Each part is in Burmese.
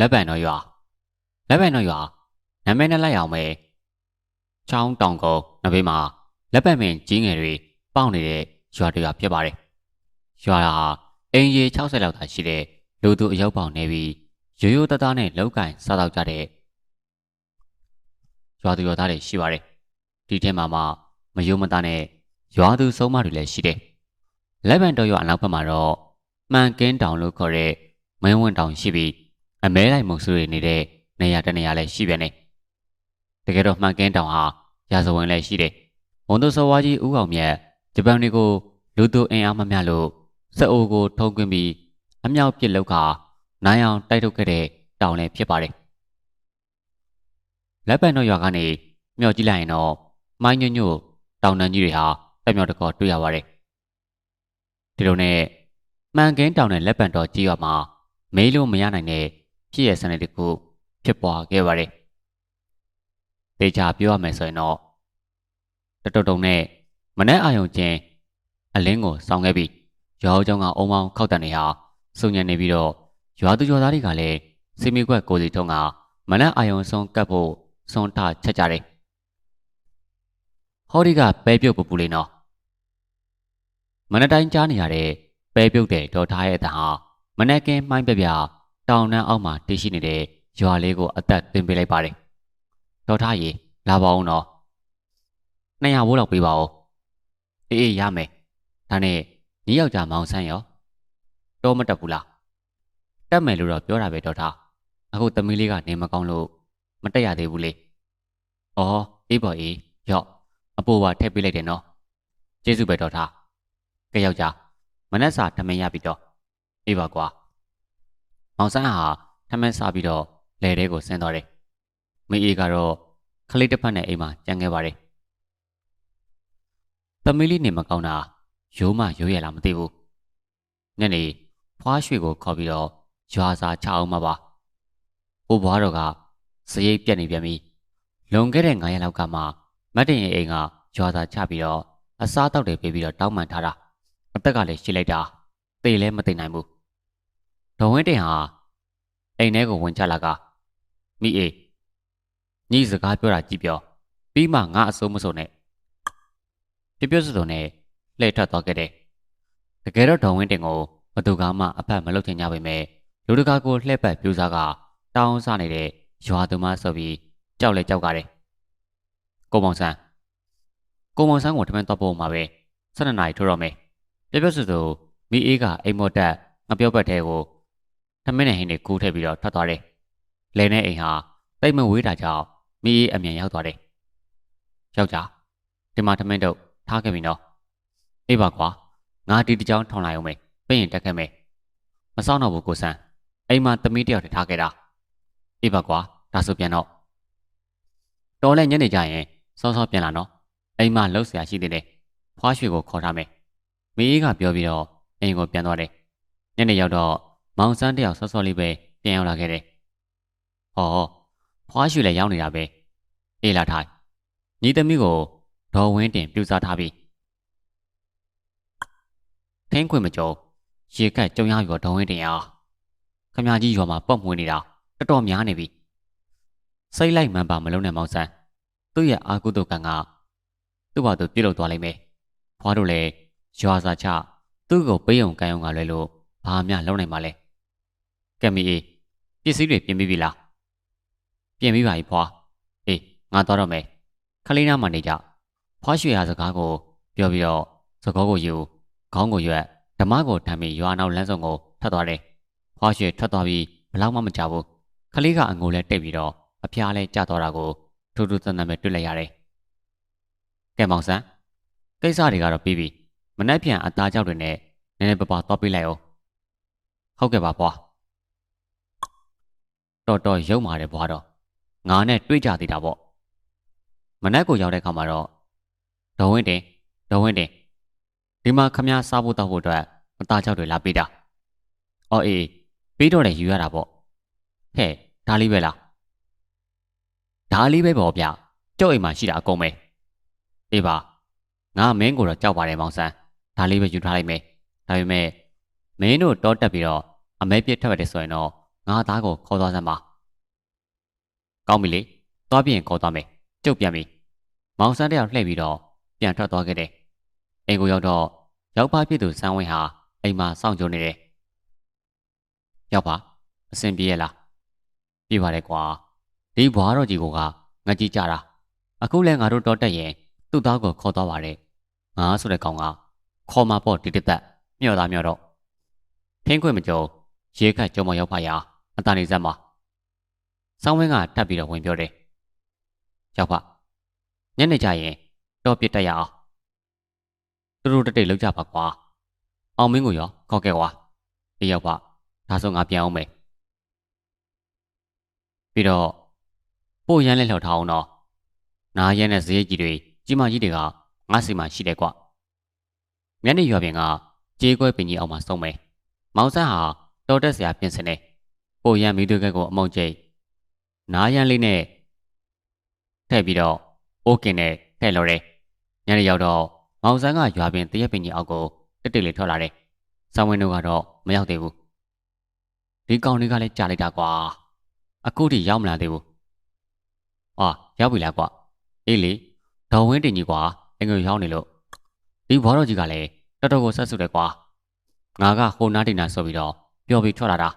လက်ပံတော်ရွာလက်ပံတော်ရွာနာမည်နဲ့လိုက်အောင်ပဲချောင်းတောင်ကုန်းနဘေးမှာလက်ပံမင်းကြီးငယ်တွေပေါက်နေတဲ့ရွာတရွာဖြစ်ပါတယ်ရွာဟာအင်ရီ60လောက်သာရှိတဲ့လူသူအယုတ်ပေါင်နေပြီးရိုးရိုးသားသားနဲ့လောက်ကင်စားတော့ကြတဲ့ရွာသူရွာသားတွေရှိပါတယ်ဒီထဲမှာမှမယုံမသားနဲ့ရွာသူဆုံးမတွေလည်းရှိတယ်လက်ပံတော်ရွာအနောက်ဘက်မှာတော့မှန်ကင်းတောင်လို့ခေါ်တဲ့မင်းဝင်းတောင်ရှိပြီး အမဲလိုက်မုံစုတွေနေတဲ့နေရာတနေရာလည်းရှိပြန်တယ်တကယ်တော့မှန်ကင်းတောင်ဟာရာဇဝင်လည်းရှိတယ်ဝန်သူစောဝါကြီးဦးအောင်မြတ်ဂျပန်တွေကိုလူသူအင်အားမမျှလို့စအိုကိုထုံးကွင်းပြီးအမြောက်ပစ်လောက်ကနိုင်အောင်တိုက်ထုတ်ခဲ့တဲ့တောင်လည်းဖြစ်ပါတယ်လက်ပံတော်ရွာကနေမြောက်ကြည့်လိုက်ရင်တော့မိုင်းညွညွတောင်တန်းကြီးတွေဟာတက်မြောက်တကောတွေ့ရပါတယ်ဒီလိုနဲ့မှန်ကင်းတောင်နဲ့လက်ပံတော်ကြီးရွာမှာမေးလို့မရနိုင်တဲ့ ဖြစ်ရစနစ်တခုဖြစ်ပွားခဲ့ပါတယ်ဒေချာပြောရမယ်ဆိုရင်တော့တတုတ်တုံနဲ့မနဲ့အာယုံချင်းအလင်းကိုစောင်းခဲ့ပြီးရွာဦးကျောင်းကအုံမောင်းခောက်တန်နေဟာစုံညံနေပြီးတော့ရွာသူရွာသားတွေကလည်းစီမီကွက်ကိုစီထုံးကမနဲ့အာယုံဆုံးကပ်ဖို့စွန်ထချက်ကြတယ်ဟောဒီကပဲပြုတ်ပူပူလေးနော်မနက်တိုင်းကြားနေရတဲ့ပဲပြုတ်တဲ့ဒေါ်ထားရဲ့အတဟာမနက်ကင်းမှိုင်းပြပြ တောင်နှန်းအောက်မှာတည်ရှိနေတဲ့ရွာလေးကိုအသက်သွင်းပေးလိုက်ပါတယ်ဒေါ်ထားရေလာပါအောင်နော်200ဘိုးလောက်ပေးပါဦးအေးအေးရမယ်ဒါနဲ့ညီယောက်ျားမောင်ဆန်းရောတော့မတက်ဘူးလားတက်မယ်လို့တော့ပြောတာပဲဒေါ်ထားအခုသမီးလေးကနေမကောင်းလို့မတက်ရသေးဘူးလေ။အော်အေးပါအေးရော့အပိုးပါထည့်ပေးလိုက်တယ်နော်။ကျေးဇူးပဲတော်ထား။ကဲယောက်ျားမနက်စာထမင်းရပြီတော့။အေးပါကွာ။ မောင်ဆန်းဟာထမင်းစားပြီးတော့လယ်ထဲကိုဆင်းသွားတယ်။မိအေးကတော့ခလေးတစ်ဖက်နဲ့အိမ်မှာကြံခဲ့ပါတယ်။သမီးလေးနေမကောင်းတာရိုးမရိုးရလားမသိဘူး။ညနေဖွားရွှေကိုခေါ်ပြီးတော့ရွာစာချအောင်မှာပါ။အိုးဘွားတော်ကစရိတ်ပြက်နေပြန်ပြီလွန်ခဲ့တဲ့9ရက်လောက်ကမှမတ်တင်ရဲ့အိမ်ကရွာသားချပြီးတော့အစားတောက်တွေပေးပြီးတော့တောင်းပန်ထားတာအသက်ကလည်းရှိလိုက်တာသေလဲမသိနိုင်ဘူးဒေါ်ဝင်းတင်ဟာ အိမ်ထဲကိုဝင်ချလာကမိအေးညီစကားပြောတာကြည့်ပြောပြီးမှငါအစိုးမစိုးနဲ့ပြပြစွစုံနဲ့လှည့်ထွက်သွားခဲ့တယ်တကယ်တော့ဒေါ်ဝင်းတင်ကိုဘသူကမှအဖက်မလုပ်ချင်ကြပါပဲလူတကာကိုလှည့်ပတ်ပြူစားကတောင်းစားနေတဲ့ရွာသူမဆိုပြီးကြောက်လဲကြောက်ကြတယ်ကိုမောင်ဆန်းကိုမောင်ဆန်းကိုထမင်းတော့ပို့မှာပဲ12နာရီထိုးတော့မယ်ပြပြစွစုမိအေးကအိမ်မော့တက်ငပြောပတ်ထဲကို ထမင်းနဲ့ဟင်းတွေကူးထည့်ပြီးတော့ထွက်သွားတယ်လဲနဲ့အိမ်ဟာတိတ်မဝေးတာကြောင့်မိအေးအမြန်ရောက်သွားတယ်ယောက်ျားဒီမှာထမင်းတော့ထားခဲ့ပြီနော်အေးပါကွာငါဒီတကြောင်ထောင်လိုက်အောင်မယ်ပြင်ရင်တက်ခဲ့မယ်မစောင့်တော့ဘူးကိုဆန်းအိမ်မှာသမီးတယောက်တည်းထားခဲ့တာအေးပါကွာဒါဆိုပြန်တော့တော်လဲညနေကြရင်စောစောပြန်လာနော်အိမ်မှာလှုပ်ရှားရှိသေးတယ်ဖွားရွှေကိုခေါ်ထားမယ်မီးအေးကပြောပြီးတော့အိမ်ကိုပြန်သွားတယ်ညနေရောက်တော့ မောင်စန်းတယောက်စောစောလေးပဲပြန်ရောက်လာခဲ့တယ်ဟောဖွားရွှေလည်းရောက်နေတာပဲအေးလာထိုင်ညီသမီးကိုဒေါ်ဝင်းတင်ပြူစားထားပြီထင်းခွင်မကြုံရေကတ်ကြုံရပြီးတော့ဒေါ်ဝင်းတင်အားခမကြီးရွာမှာပောက်မွေးနေတာတော်တော်များနေပြီစိတ်လိုက်မှန်ပါမလုံးနဲ့မောင်ဆန်းသူ့ရဲ့အာကုတုကံကသူ့ဘာသူပြုတ်လောက်သွားလိမ့်မယ်ဖွားတို့လည်းရွာစာချသူ့ကိုပေးုံကံယုံကလည်းလို့ဘာမှလုံးနိုင်ပါလဲ ကက်မီအေးပစ္စည်းတွေပြင်ပြီးပြီလားပြင်ပြီးပါပြီဖွားအေးငါသွားတော့မယ်ခလေးနားမှာနေကြဖွားရွှေရာစကားကိုပြောပြီးတော့စကောကိုယူခေါင်းကိုရွက်ဓမ္မကိုထမ်းပြီးရွာနောက်လမ်းစုံကိုထွက်သွားတယ်ဖွားရွှေထွက်သွားပြီးဘလောက်မှမကြဘူးခလေးကအငိုလဲတိတ်ပြီးတော့အဖျားလဲကျသွားတာကိုထူးထူးဆန်းဆန်းပဲတွေ့လိုက်ရတယ်။ကဲမောင်ဆန်းကိစ္စတွေကတော့ပြီးပြီ။မနှက်ပြန်အသားကြောက်တွေနဲ့နည်းနည်းပါးပါသွားပေးလိုက်အောင်။ဟုတ်ကဲ့ပါဘွား။ တော်တော်ရုံမာတယ်ဘွားတော့ငါနဲ့တွေ့ကြသေးတာပေါ့။မနှက်ကိုရောက်တဲ့ခါမှာတော့ဒေါ်ဝင်းတင်ဒေါ်ဝင်းတင်ဒီမှာခမားစားဖို့တောက်ဖို့အတွက်အသားကြောက်တွေလာပေးတာ။အော်အေးပြီးတော့လည်းယူရတာပေါ့။ဟဲ့ဒါလေးပဲလားဒါလေးပဲပေါ့ဗျကျုပ်အိမ်မှာရှိတာအကုန်ပဲအေးပါငါမင်းကိုတော့ကြောက်ပါတယ်မောင်ဆန်းဒါလေးပဲယူထားလိုက်မယ်ဒါပေမဲ့မင်းတို့တောတက်ပြီးတော့အမဲပြစ်ထွက်ရတယ်ဆိုရင်တော့ ငါသားကိုခေါ်သွားစမ်းပါကောင်းပြီလေသွားပြင်ခေါ်သွားမယ်ကျုပ်ပြန်ပြီမောင်ဆန်းတယောက်လှည့်ပြီးတော့ပြန်ထွက်သွားခဲ့တယ်အိမ်ကိုရောက်တော့ရောက်ပါဖြစ်သူစန်းဝင်းဟာအိမ်မှာစောင့်ကြိုနေတယ်ရောက်ပါအဆင်ပြေရလားပြေပါတယ်ကွာဒီဘွားတော်ကြီးကငါကြည့်ကြတာအခုလဲငါတို့တော့တက်ရင်သူ့သားကိုခေါ်သွားပါတယ်ငါဆိုတဲ့ကောင်ကခေါ်มาပေါ့ဒီတစ်သက်မျော့သားမျော့တော့ဖင်းခွင့်မကြုံရေခတ်ကြုံမရောက်ပါရာ အတန်နေစမ်းပါဆောင်းဝင်းကထပ်ပြီးတော့ဝင်ပြောတယ်ရောက်ပါညနေကျရင်တော့ပြစ်တက်ရအောင်သူတို့တက်တိတ်လောက်ကြပါကွာအောင်မင်းကိုရောခေါ်ခဲ့ကွာဒီရောက်ပါဒါဆိုငါပြန်အောင်မယ်ပြီးတော့ပို့ရမ်းလဲလှောက်ထားအောင်တော့နားရဲတဲ့ဇေယျကြီးတွေကြီးမကြီးတွေကငါစီမှာရှိတယ်ကွမျက်နှာရွာပြင်ကကြေးကွဲပင်ကြီးအောင်မှာစုံမယ်မောင်ဆန်းဟာတော်တက်စရာပြင်စင်နေ ပို့ရမ်းမိသူကကိုအမုံကျိတ်နားရမ်းလေးနဲ့ထည့်ပြီးတော့အိုးကင်နဲ့ထည့်လို့တယ်ညနေရောက်တော့မောင်ဆန်းကရွာပြင်တရက်ပင်ကြီးအောက်ကိုတက်တက်လေးထွက်လာတယ်ဆောင်းဝင်းတို့ကတော့မရောက်သေးဘူးဒီကောင်တွေကလည်းကြာလိုက်တာကွာအခုထိရောက်မလာသေးဘူးအာရောက်ပြီလားကွာအေးလေဒေါ်ဝင်းတင်ကြီးကွာအင်္ဂလိပ်ရောက်နေလို့ဒီဘောတော်ကြီးကလည်းတော်တော်ကိုဆက်စုတယ်ကွာငါကဟိုနားတင်နာဆိုပြီးတော့ပျော်ပြီးထွက်လာတာ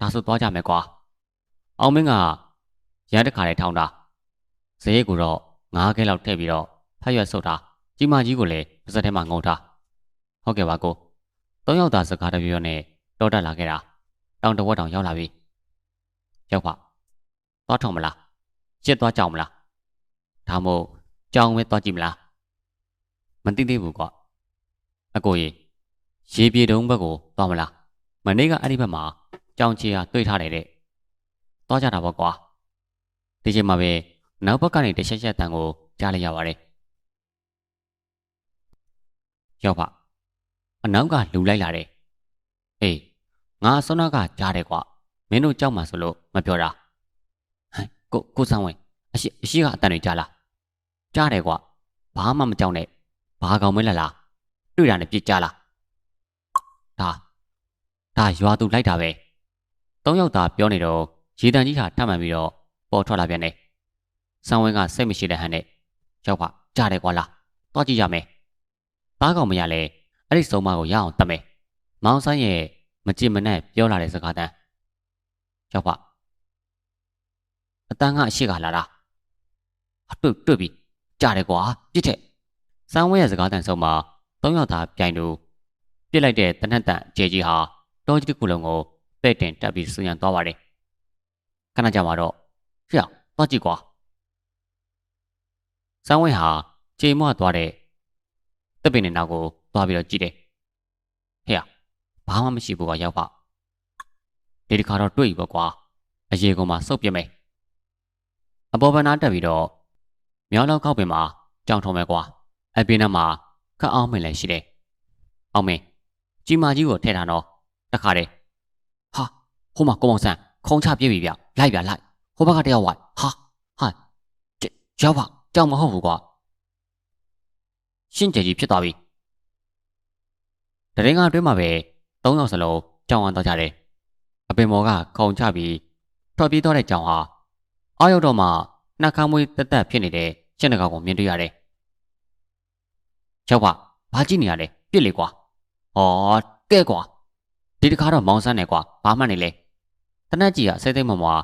ဒါဆိုသွားကြမယ်ကွာအောင်မင်းကရန်တခါလေးထောင်းတာဇေယျကိုတော့ငါးခဲလောက်ထည့်ပြီးတော့ဖတ်ရွက်ဆုပ်တာကြီးမကြီးကိုလည်းပါစက်ထဲမှာငုံထားဟုတ်ကဲ့ပါကိုသုံးယောက်သားစကားတပြောနဲ့တောတက်လာခဲ့တာတောင်တဝက်တောင်ရောက်လာပြီရောက်ပါသွားထောင်မလားရှစ်သွားကြောင်မလားဒါမို့ကြောင်ပဲသွားကြည့်မလားမသိသေးဘူးကွာအကိုကြီးရေပြေတုံးဘက်ကိုသွားမလားမနေ့ကအဲ့ဒီဘက်မှာ ကြောင်ချီဟာတွေ့ထားတယ်တဲ့သွားကြတာပေါ့ကွာဒီချိန်မှာပဲနောက်ဘက်ကနေတချက်ချက်တန်ကိုကြားလိုက်ရပါတယ်ရောက်ပါအနောက်ကလူလိုက်လာတယ်အေးငါစောနာကကြားတယ်ကွာမင်းတို့ကြောက်မှဆိုလို့မပြောတာဟမ်ကိုကိုဆန်းဝင်အရှိအရှိကအတန်တွေကြားလားကြားတယ်ကွာဘာမှမကြောက်နဲ့ဘာကောင်မဲလာလားတွေ့တာနဲ့ပြစ်ကြလားဒါဒါရွာသူလိုက်တာပဲ သုံးယောက်သားပြောနေတော့ရေတန်ကြီးဟာထမှန်ပြီးတော့ပေါ်ထွက်လာပြန်တယ်ဆန်းဝင်းကစိတ်မရှိတဲ့ဟန်နဲ့ရောက်ပါကြားတယ်ကွာလားသွားကြည့်ရမယ်သားကောင်မရလဲအဲ့ဒီစုံမကိုရအောင်တတ်မယ်မောင်ဆန်းရဲ့မကြင်မနဲ့ပြောလာတဲ့စကားတန်းရောက်ပါအတန်းကအရှိကလာတာအတွေ့တွေ့ပြီကြားတယ်ကွာပြစ်တဲ့စမ်းဝဲရဲ့စကားတန်ဆုံးမှာသုံးယောက်သားပြိုင်တူပြစ်လိုက်တဲ့တနက်တန်အကျဲကြီးဟာတောကြီးတစ်ခုလုံးကို ပဲ့တင်တက်ပြီးစူရန်သွားပါတယ်ခဏကြာမှာတော့ဖျောက်သွားကြည့်ကွာစမ်းဝဲဟာချိန်မွသွားတဲ့တပ်ပင်နဲ့နောက်ကိုသွားပြီးတော့ကြည့်တယ်ဟဲ့ဘာမှမရှိဘူးကရောက်ပါဒီတစ်ခါတော့တွေ့ပြီပေါ့ကွာအရေကုန်မှာစုပ်ပြမယ်အပေါ်ဘနာတက်ပြီးတော့မြောင်းလောက်ခောက်ပင်မှာကြောင်ထုံမယ်ကွာအပြင်ထဲမှာခက်အောင်မင်းလည်းရှိတယ်အောင်မင်းကြီးမကြီးကိုထဲထားတော့တခါတည်းဟာ ဟိုမှာကိုမောင်ဆန်းခုံချပြေးပြီဗျလိုက်ဗျလိုက်ဟိုဘက်ကတယောက်ဝိုက်ဟာဟာရောက်ပါကြောင်မဟုတ်ဘူးကွာရှင်းကြကြီးဖြစ်သွားပြီတရင်ကအတွင်းမှာပဲသုံးယောက်စလုံးကြောင်ဝမ်းတော့ကြတယ်အပင်မော်ကခုံချပြီးထွက်ပြေးသွားတဲ့ကြောင်ဟာအာရုံတော်မှာနှာခမ်းမွေးတက်တက်ဖြစ်နေတဲ့ရှင်းတကောင်ကိုမြင်တွေ့ရတယ်။ရောက်ပါဘာကြည့်နေရလဲပြစ်လေကွာ။ဟောကဲကွာဒီတခါတော့မောင်းဆန်းနေကွာဘာမှနေလဲ။ တနက်ကြီးကစိတ်သိမ့်မမွာ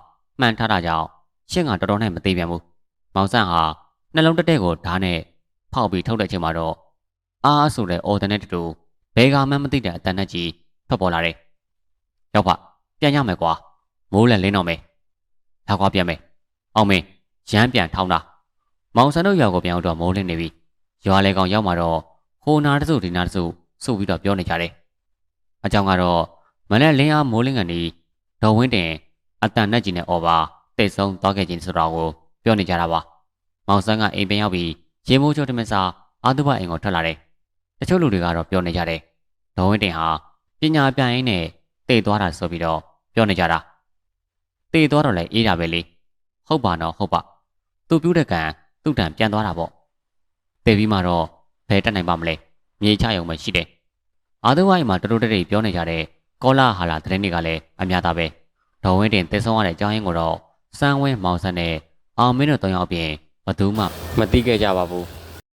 မှန်ထားတာကြောင့်ရှင်းကတော်တော်နဲ့မသေးပြန်ဘူး။မောင်းဆန်းဟာနှလုံးတက်တဲ့ကိုဓာတ်နဲ့ဖောက်ပြီးထုတ်တဲ့ချိန်မှာတော့အားဆိုတဲ့အော်ဒန်နဲ့တူဘယ်ကမှမသိတဲ့အတန်နဲ့ကြီးထွက်ပေါ်လာတယ်။ရောက်ပါပြန်ရမယ်ကွာမိုးလည်းလင်းတော့မယ်။လောက်ကွာပြန်မယ်။အောင်မင်းရမ်းပြန်ထောင်းတာမောင်ဆန်းတို့ရောက်ကိုပြန်တော့မိုးလင်းနေပြီ။ရွာလေကောင်ရောက်มาတော့ဟိုနာတစုဒီနာတစုစုပြီးတော့ပြောနေကြတယ်။အကြောင်းကတော့မနေ့လင်းအားမိုးလင်းကနေဒေါ် ဝင်းတင်အတန်နဲ့ကြီးနဲ့အော်ပါတိတ်ဆုံးသွားခဲ့ခြင်းဆိုတော့ကိုပြောနေကြတာပါ။မောင်ဆန်းကအိမ်ပြန်ရောက်ပြီးရေမိုးချိုးတမစားအာတုဘအိမ်ကိုထွက်လာတယ်။တချို့လူတွေကတော့ပြောနေကြတယ်။ဒေါ်ဝင်းတင်ဟာပညာပြန်ရင်းနဲ့တိတ်သွားတာဆိုပြီးတော့ပြောနေကြတာ။တိတ်သွားတော့လည်းအေးတာပဲလေ။ဟုတ်ပါတော့ဟုတ်ပါ။သူ့ပြူးတဲ့ကံသူ့တန်ပြန်သွားတာပေါ့။ပေပြီးမှတော့ဘယ်တက်နိုင်ပါမလဲ။မြေချရုံပဲရှိတယ်။အာတုဘအိမ်မှာတရိုးတရိပ်ပြောနေကြတဲ့ ကောလာဟာလာသတင်းတွေကလည်းအများသားပဲဒေါ်ဝင်းတင်တဲဆုံးရတဲ့အကြောင်းရင်းကိုတော့စန်းဝင်းမောင်ဆန်းနဲ့အောင်မင်းတို့၃ယောက်အပြင်ဘသူမှမသိခဲ့ကြပါဘူး